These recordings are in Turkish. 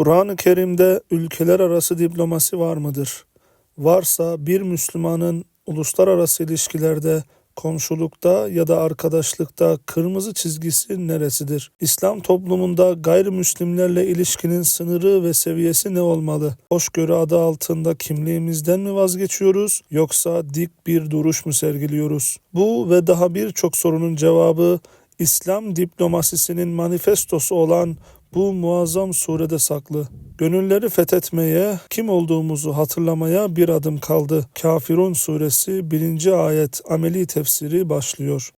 Kur'an-ı Kerim'de ülkeler arası diplomasi var mıdır? Varsa bir Müslümanın uluslararası ilişkilerde, komşulukta ya da arkadaşlıkta kırmızı çizgisi neresidir? İslam toplumunda gayrimüslimlerle ilişkinin sınırı ve seviyesi ne olmalı? Hoşgörü adı altında kimliğimizden mi vazgeçiyoruz yoksa dik bir duruş mu sergiliyoruz? Bu ve daha birçok sorunun cevabı İslam diplomasisinin manifestosu olan bu muazzam surede saklı. Gönülleri fethetmeye, kim olduğumuzu hatırlamaya bir adım kaldı. Kafirun suresi 1. ayet ameli tefsiri başlıyor.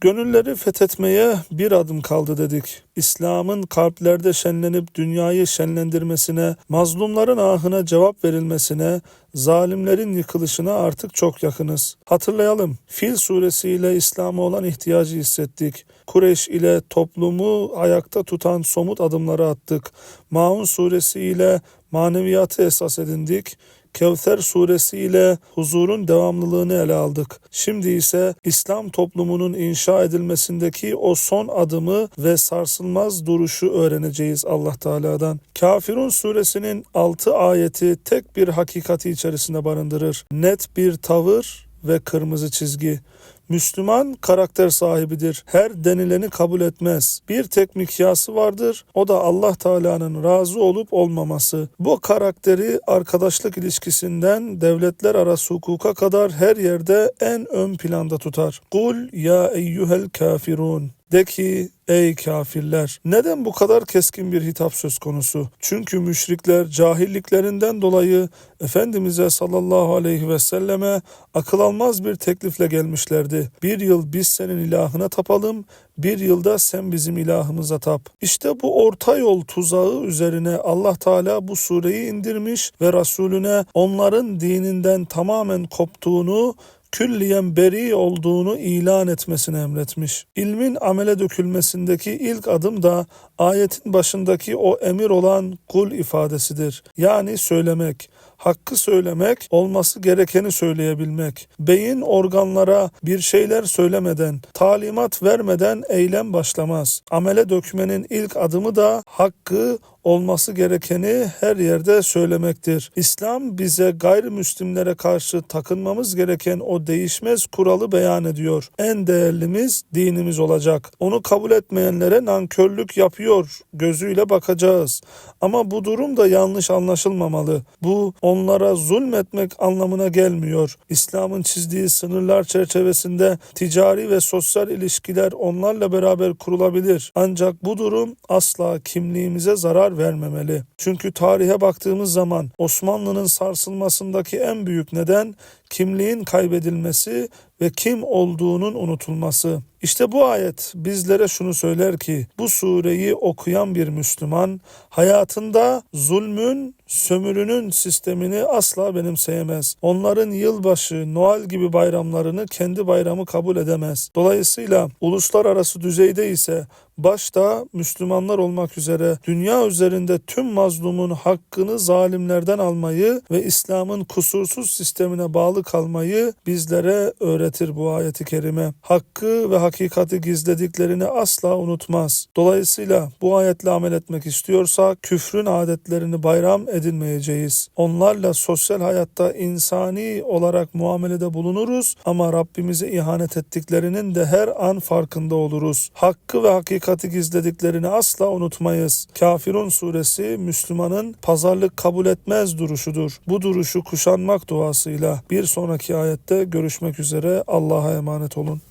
Gönülleri fethetmeye bir adım kaldı dedik. İslam'ın kalplerde şenlenip dünyayı şenlendirmesine, mazlumların ahına cevap verilmesine, zalimlerin yıkılışına artık çok yakınız. Hatırlayalım, Fil suresiyle İslam'a olan ihtiyacı hissettik. Kureyş ile toplumu ayakta tutan somut adımları attık. Maun suresi ile maneviyatı esas edindik. Kevser suresi ile huzurun devamlılığını ele aldık. Şimdi ise İslam toplumunun inşa edilmesindeki o son adımı ve sarsılmaz duruşu öğreneceğiz Allah Teala'dan. Kafirun suresinin 6 ayeti tek bir hakikati içerisinde barındırır. Net bir tavır ve kırmızı çizgi. Müslüman karakter sahibidir. Her denileni kabul etmez. Bir tek mikyası vardır. O da Allah Teala'nın razı olup olmaması. Bu karakteri arkadaşlık ilişkisinden devletler arası hukuka kadar her yerde en ön planda tutar. Kul ya eyyuhel kafirun. De ki ey kafirler neden bu kadar keskin bir hitap söz konusu? Çünkü müşrikler cahilliklerinden dolayı Efendimiz'e sallallahu aleyhi ve selleme akıl almaz bir teklifle gelmişlerdi. Bir yıl biz senin ilahına tapalım, bir yılda sen bizim ilahımıza tap. İşte bu orta yol tuzağı üzerine Allah Teala bu sureyi indirmiş ve Resulüne onların dininden tamamen koptuğunu külliyen beri olduğunu ilan etmesini emretmiş. İlmin amele dökülmesindeki ilk adım da ayetin başındaki o emir olan kul ifadesidir. Yani söylemek, hakkı söylemek, olması gerekeni söyleyebilmek. Beyin organlara bir şeyler söylemeden, talimat vermeden eylem başlamaz. Amele dökmenin ilk adımı da hakkı olması gerekeni her yerde söylemektir. İslam bize gayrimüslimlere karşı takınmamız gereken o değişmez kuralı beyan ediyor. En değerlimiz dinimiz olacak. Onu kabul etmeyenlere nankörlük yapıyor gözüyle bakacağız. Ama bu durum da yanlış anlaşılmamalı. Bu onlara zulmetmek anlamına gelmiyor. İslam'ın çizdiği sınırlar çerçevesinde ticari ve sosyal ilişkiler onlarla beraber kurulabilir. Ancak bu durum asla kimliğimize zarar vermemeli. Çünkü tarihe baktığımız zaman Osmanlı'nın sarsılmasındaki en büyük neden kimliğin kaybedilmesi ve kim olduğunun unutulması. İşte bu ayet bizlere şunu söyler ki bu sureyi okuyan bir Müslüman hayatında zulmün, sömürünün sistemini asla benimseyemez. Onların yılbaşı, Noel gibi bayramlarını kendi bayramı kabul edemez. Dolayısıyla uluslararası düzeyde ise başta Müslümanlar olmak üzere dünya üzerinde tüm mazlumun hakkını zalimlerden almayı ve İslam'ın kusursuz sistemine bağlı kalmayı bizlere öğretir bu ayeti kerime. Hakkı ve hakikati gizlediklerini asla unutmaz. Dolayısıyla bu ayetle amel etmek istiyorsak küfrün adetlerini bayram edinmeyeceğiz. Onlarla sosyal hayatta insani olarak muamelede bulunuruz ama Rabbimize ihanet ettiklerinin de her an farkında oluruz. Hakkı ve hakikati gizlediklerini asla unutmayız. Kafirun suresi Müslümanın pazarlık kabul etmez duruşudur. Bu duruşu kuşanmak duasıyla bir sonraki ayette görüşmek üzere Allah'a emanet olun.